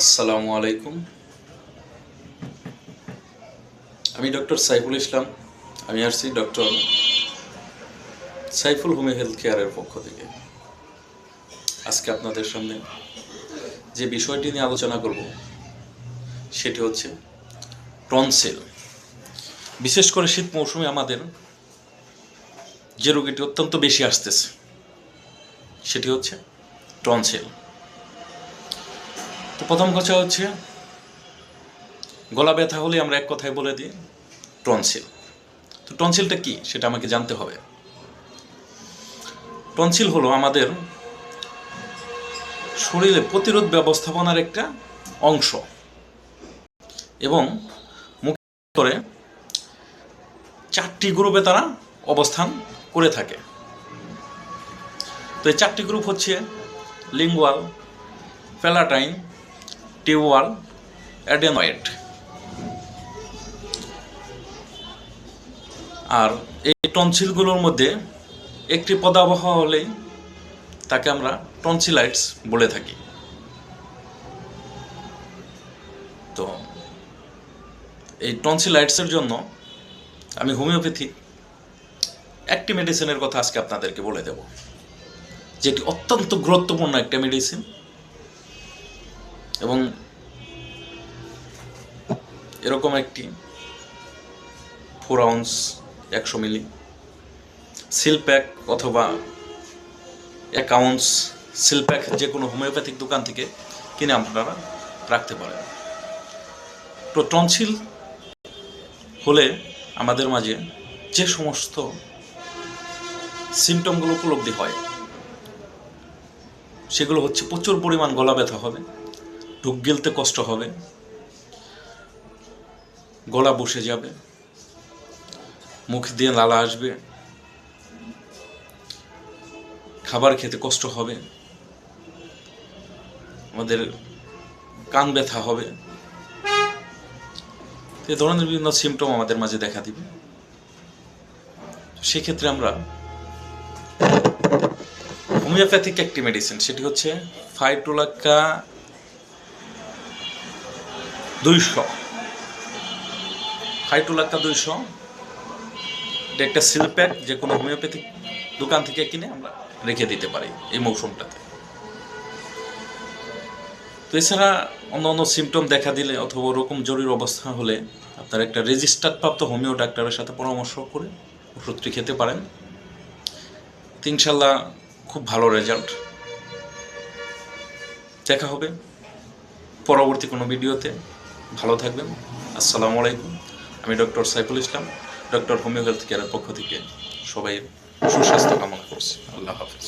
আসসালামু আলাইকুম। আমি ডক্টর সাইফুল ইসলাম, আমি আসছি ডক্টর সাইফুল হোমি হেলথ কেয়ারের পক্ষ থেকে। আজকে আপনাদের সামনে যে বিষয়টি নিয়ে আলোচনা করব, সেটি হচ্ছে টনসিল। বিশেষ করে শীত মৌসুমে আমাদের যে রোগীটি অত্যন্ত বেশি আসতেছে, সেটি হচ্ছে টনসিল। প্রথম কথা হচ্ছে, গলা ব্যথা হলে আমরা এক কথায় বলে দিই, টনসিল। তো টনসিলটা কি সেটা আমাকে জানতে হবে। টনসিল হলো আমাদের শরীরে প্রতিরোধ ব্যবস্থাপনার একটা অংশ এবং মুখে করে চারটি গ্রুপে তারা অবস্থান করে থাকে। তো এই চারটি গ্রুপ হচ্ছে লিঙ্গুয়াল প্যালাটাইন টিউবাল অ্যাডেনয়েড। আর এই টনসিলগুলোর মধ্যে একটি পদাবহ হলেই তাকে আমরা টনসিলাইটস বলে থাকি। তো এই টনসিলাইটসের জন্য আমি হোমিওপ্যাথি একটি মেডিসিনের কথা আজকে আপনাদেরকে বলে দেব, যেটি অত্যন্ত গুরুত্বপূর্ণ একটা মেডিসিন। এবং এরকম একটি ফোর আউন্স একশো মিলি সিল প্যাক অথবা এক আউন্স সিল প্যাক যে কোনো হোমিওপ্যাথিক দোকান থেকে কিনে আপনারা রাখতে পারেন। তো টনসিল হলে আমাদের মাঝে যে সমস্ত সিমটমগুলো উপলব্ধি হয়, সেগুলো হচ্ছে প্রচুর পরিমাণ গলা ব্যথা হবে ঢুক গিলতে কষ্ট হবে। গলা বসে যাবে। মুখ দিয়ে লালা আসবে। খাবার খেতে কষ্ট হবে। আমাদের কান ব্যথা হবে। এ ধরনের বিভিন্ন সিমটম আমাদের মাঝে দেখা দিবে। সেক্ষেত্রে আমরা হোমিওপ্যাথিক একটি মেডিসিন সেটি হচ্ছে ফাইটোলাক্কা দুইশো। ফাইটোলাক্কা দুইশো। এটা একটা সিলপ্যাক যে কোনো হোমিওপ্যাথিক দোকান থেকে কিনে আমরা রেখে দিতে পারি এই মৌসুমটাতে। তো এছাড়া অন্য অন্য সিমটম দেখা দিলে অথবা ওরকম জরুরি অবস্থা হলে আপনার একটা রেজিস্টার্ড প্রাপ্ত হোমিও ডাক্তারের সাথে পরামর্শ করে ওষুধটি খেতে পারেন। ইনশাল্লাহ খুব ভালো রেজাল্ট দেখা হবে পরবর্তী কোনো ভিডিওতে। ভালো থাকবেন। আসসালামু আলাইকুম। আমি doctor Saiful Islam, doctor homeo health কেয়ারের পক্ষ থেকে সবাই সুস্বাস্থ্য কামনা করছি। আল্লাহ হাফিজ।